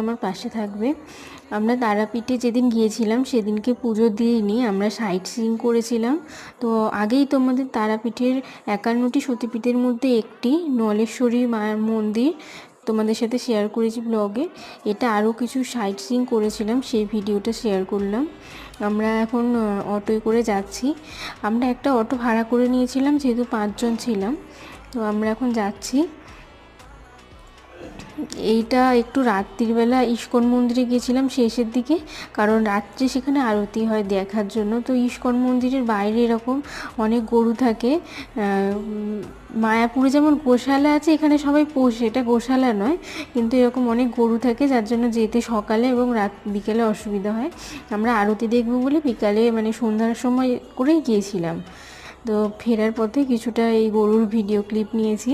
আমার পাশে থাকবে। আমরা তারাপীঠে যেদিন গিয়েছিলাম, সেদিনকে পুজো দিইনি আমরা সাইট সিইং করেছিলাম। তো আগেই তোমাদের তারাপীঠের একান্নটি সতীপীঠের মধ্যে একটি নলেশ্বরী মায়ের মন্দির তোমাদের সাথে শেয়ার করেছি ব্লগে এটা আরও কিছু সাইট সিইং করেছিলাম, সেই ভিডিওটা শেয়ার করলাম। আমরা এখন অটোয় করে যাচ্ছি। আমরা একটা অটো ভাড়া করে নিয়েছিলাম, যেহেতু পাঁচজন ছিলাম। তো আমরা এখন যাচ্ছি। এইটা একটু রাত্রিবেলা ইস্কন মন্দিরে গেছিলাম শেষের দিকে, কারণ রাত্রে সেখানে আরতি হয় দেখার জন্য। তো ইস্কন মন্দিরের বাইরে এরকম অনেক গরু থাকে মায়াপুরে যেমন গোশালা আছে, এখানে সবাই পোষে, এটা গোশালা নয়, কিন্তু এরকম অনেক গরু থাকে, যার জন্য যেতে সকালে এবং রাত, বিকেলে অসুবিধা হয়। আমরা আরতি দেখব বলে বিকালে মানে সন্ধ্যার সময় করেই গিয়েছিলাম। তো ফেরার পথে কিছুটা এই গরুর ভিডিও ক্লিপ নিয়েছি।